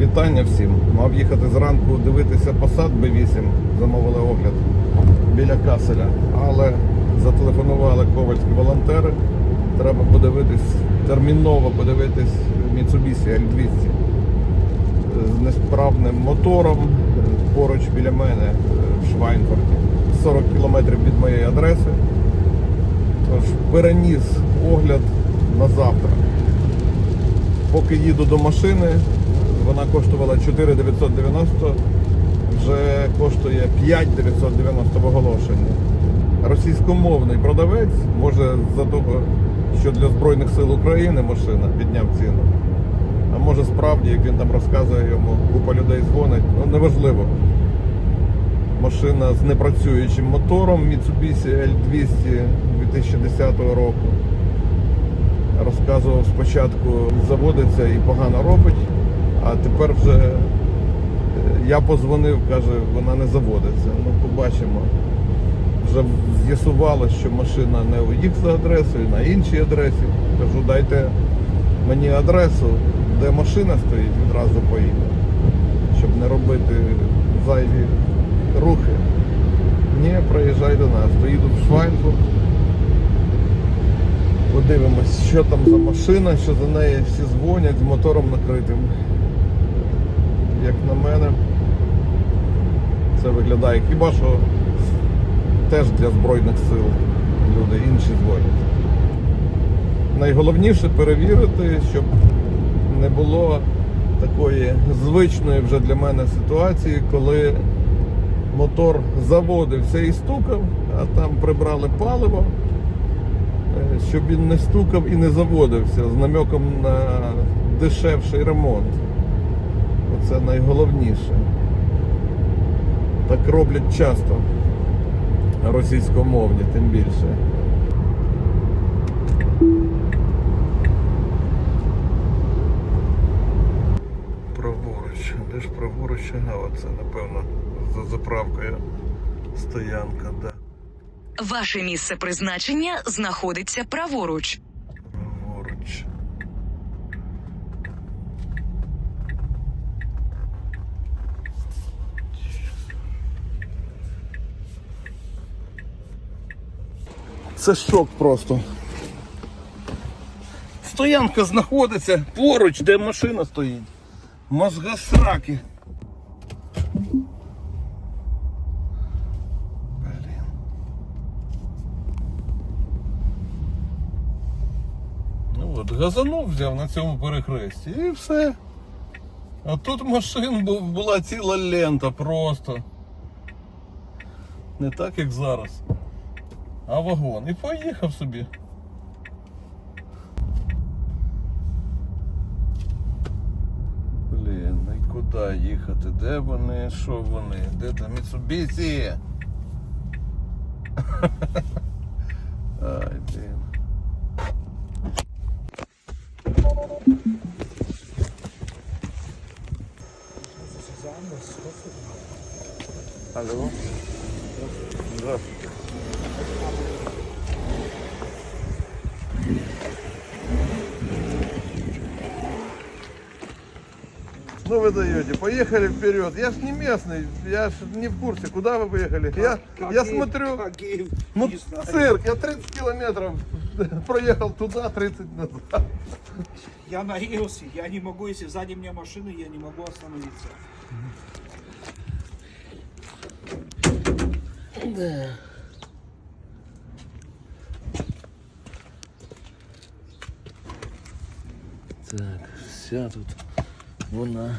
Вітання всім. Мав їхати зранку дивитися посад Б8, замовили огляд біля Каселя. Але зателефонували ковальські волонтери. Треба подивитись, терміново подивитись Mitsubishi L200 з несправним мотором поруч біля мене е, в Швайнфорті. 40 кілометрів від моєї адреси. Тож переніс огляд на завтра. Поки їду до машини, вона коштувала 4,990, вже коштує 5,990 в оголошенні. Російськомовний продавець, може за того, що для Збройних сил України машина підняв ціну. А може справді, як він там розказує йому, купа людей дзвонить, ну неважливо. Машина з непрацюючим мотором Mitsubishi L200 2010 року розказував спочатку, заводиться і погано робить, а тепер вже е, я позвонив, каже, вона не заводиться. Ну, побачимо. Вже з'ясувалося, що машина не у їх за адресою, на іншій адресі. Кажу, дайте мені адресу, де машина стоїть, відразу поїду, щоб не робити зайві рухи. Ні, приїжджай до нас. Поїду в Швайнфурт. Подивимось, що там за машина, що за неї всі дзвонять з мотором накритим. Як на мене, це виглядає хіба що теж для Збройних сил люди інші дзвонять. Найголовніше перевірити, щоб не було такої звичної вже для мене ситуації, коли мотор заводився і стукав, а там прибрали паливо е, щоб він не стукав і не заводився з намеком на дешевший ремонт. Оце найголовніше. Так роблять часто російськомовні, тим більше. Праворуч. Де ж праворуч? А оце, напевно, за заправкою стоянка, да. Ваше місце призначення знаходиться. Праворуч. Це шок просто. Стоянка знаходиться поруч, де машина стоїть. Мозгосраки. Блін. Ну от, газанув взяв на цьому перехресті і все. А тут машин була ціла лента просто. Не так, як зараз. А вагон. І поїхав собі. Блін, ну і куди їхати? Де вони? Що вони? Де там Міцубісі? Ай, блін. Алло. Здравствуйте. Ну вы даете, поехали вперед. Я ж не местный, я ж не в курсе, куда вы поехали. Я, я Какие- смотрю, какие, ну не знаю. цирк, я 30 километров проехал туда, 30 назад. Я на рельсе, я не могу, если сзади меня машина, я не могу остановиться. Так, вся тут вона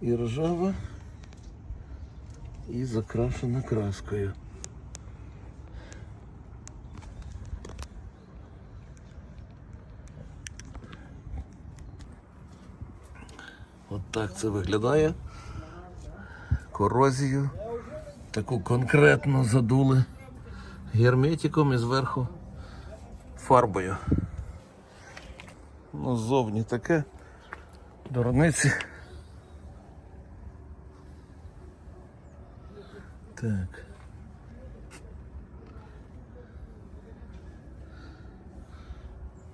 і ржава, і закрашена краскою. От так це виглядає. Корозію. Таку конкретно задули герметиком і зверху фарбою. Ну, ззовні таке. Дурниці. Так.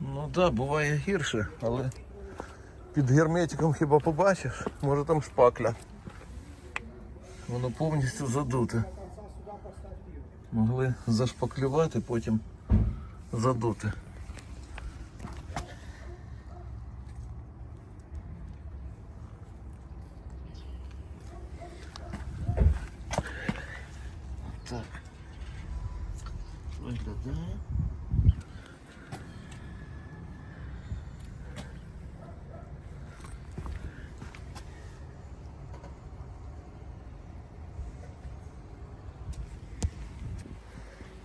Ну так, да, буває гірше, але Під герметиком хіба побачиш? Може там шпакля. Воно повністю задуте. Могли зашпаклювати, потім задути. Так. Виглядає.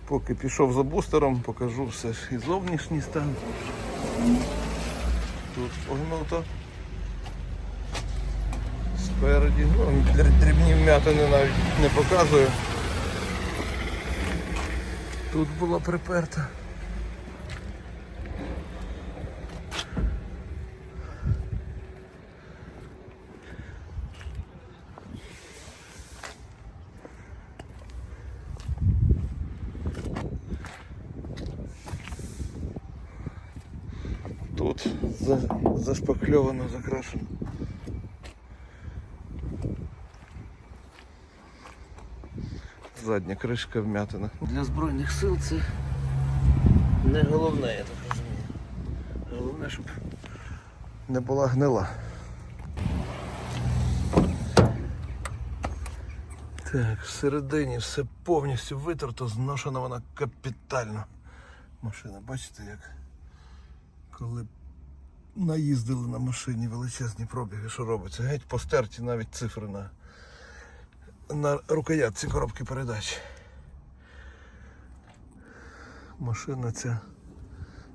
Поки пішов за бустером, покажу все ж і зовнішній стан. Тут погнуто. Спереді. Ну, дріб- дрібні вмятини навіть не показую. Тут була приперта. Тут за, зашпакльовано, закрашено. Задня кришка вмятина. Для Збройних сил це не головне, я так розумію. Головне, щоб не була гнила. Так, всередині все повністю витерто, зношена вона капітально. Машина, бачите, як коли наїздили на машині величезні пробіги, що робиться? Геть постерті навіть цифри на, на рукоятці коробки передач. Машина ця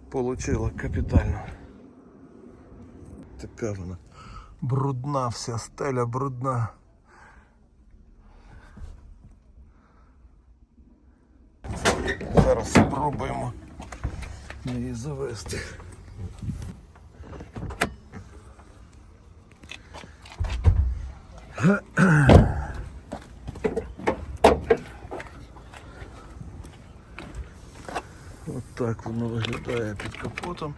получила капітально. Така вона брудна, вся стеля брудна. Зараз спробуємо її завести. так воно виглядає під капотом.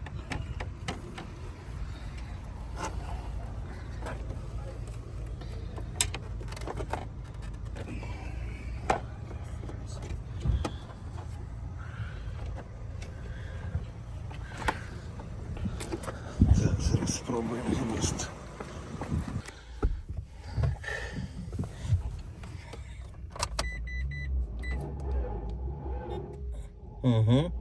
Так, зараз спробуємо завести. Угу.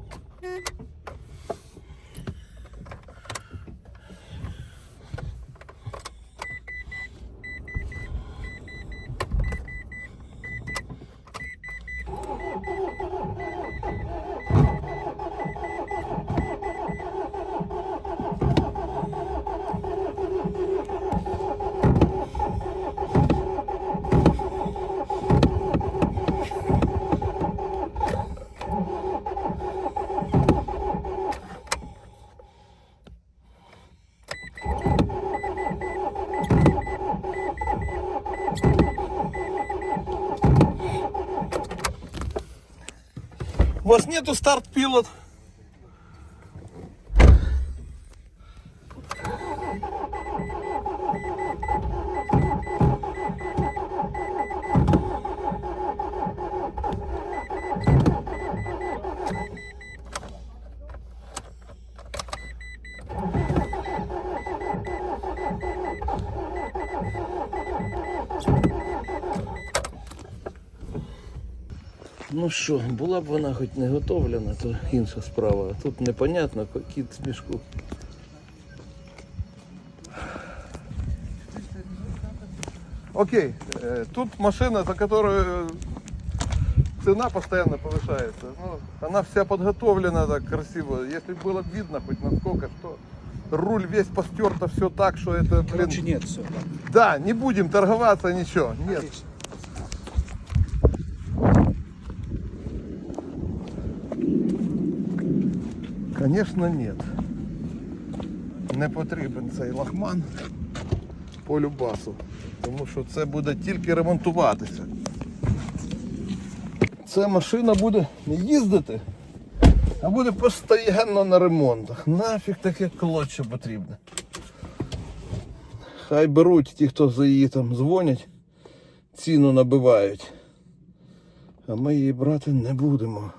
У старт нету Ну що, була б вона хоч не готовлена, то інша справа. А тут непонятно, кіт в мішку. Окей, э, тут машина, за которую цена постоянно повышается. Ну, она вся подготовлена так красиво. Если было б видно хоть насколько, что руль весь постерто, все так, что это, блин... Короче, нет, все. Да, не будем торговаться, ничего. Нет. Конечно, нет. Не потрібен цей лахман по любасу, тому що це буде тільки ремонтуватися. Ця машина буде не їздити, а буде постійно на ремонтах. Нафіг таке клоче потрібне. Хай беруть ті, хто за її там дзвонять, ціну набивають. А ми її брати не будемо.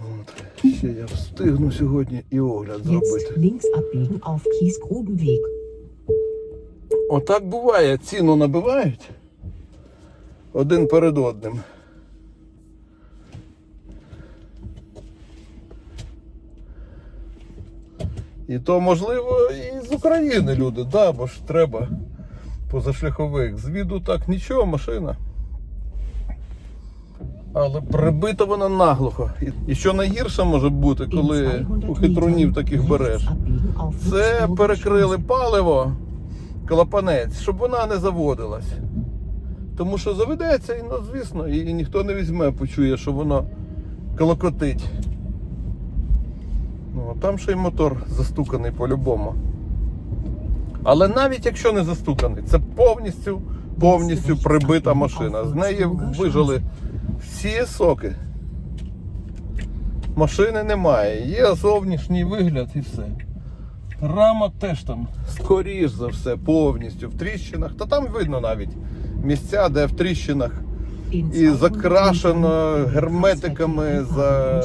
От. Ще я встигну сьогодні і огляд зробити. Отак буває, ціну набивають один перед одним. І то можливо і з України люди, да, бо ж треба позашляхових. З віду так нічого, машина. Але прибита вона наглухо. І- що найгірше може бути, коли у хитрунів таких береш. Це перекрили паливо, клапанець, щоб вона не заводилась. Тому що заведеться, і, ну, звісно, і ніхто не візьме, почує, що воно колокотить. Ну, а там ще й мотор застуканий по-любому. Але навіть якщо не застуканий, це повністю, повністю прибита машина. З неї вижили всі соки. Машини немає, є зовнішній вигляд і все. Рама теж там, скоріш за все, повністю в тріщинах. Та там видно навіть місця, де в тріщинах і закрашено герметиками за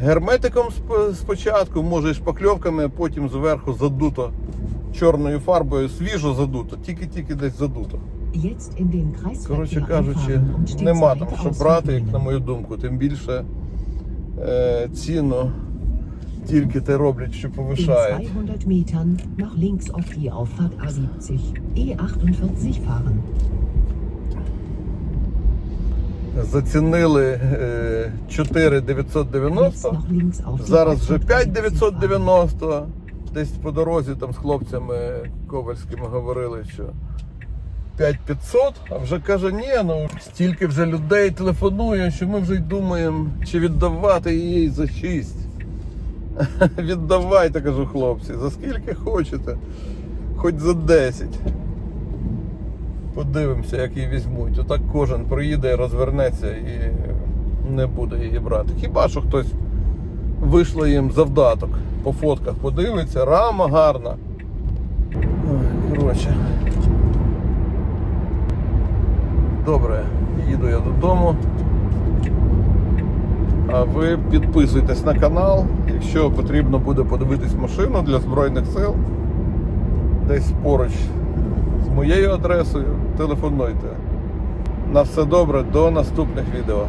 герметиком спочатку, може шпакльовками, а потім зверху задуто чорною фарбою, свіжо задуто, тільки-тільки десь задуто. Коротше кажучи, нема там що брати, як на мою думку. Тим більше е, ціну тільки те роблять, що In повишають. 200 Metern nach links auf die Auffahrt A70, E48 fahren. Зацінили е, 4 Jetzt 990, noch links auf die зараз вже Auffahrt 5 A70 fahren. 990. Десь по дорозі там з хлопцями ковальськими говорили, що 5500, а вже каже, ні, ну стільки вже людей телефонує, що ми вже й думаємо, чи віддавати їй за 6. Віддавайте, кажу хлопці, за скільки хочете, хоч за 10. Подивимося, як її візьмуть. Отак кожен приїде, розвернеться і не буде її брати. Хіба що хтось вийшло їм завдаток. По фотках подивиться, рама гарна. Ой, коротше. Добре, їду я додому. А ви підписуйтесь на канал. Якщо потрібно буде подивитись машину для Збройних сил, десь поруч з моєю адресою, телефонуйте. На все добре, до наступних відео.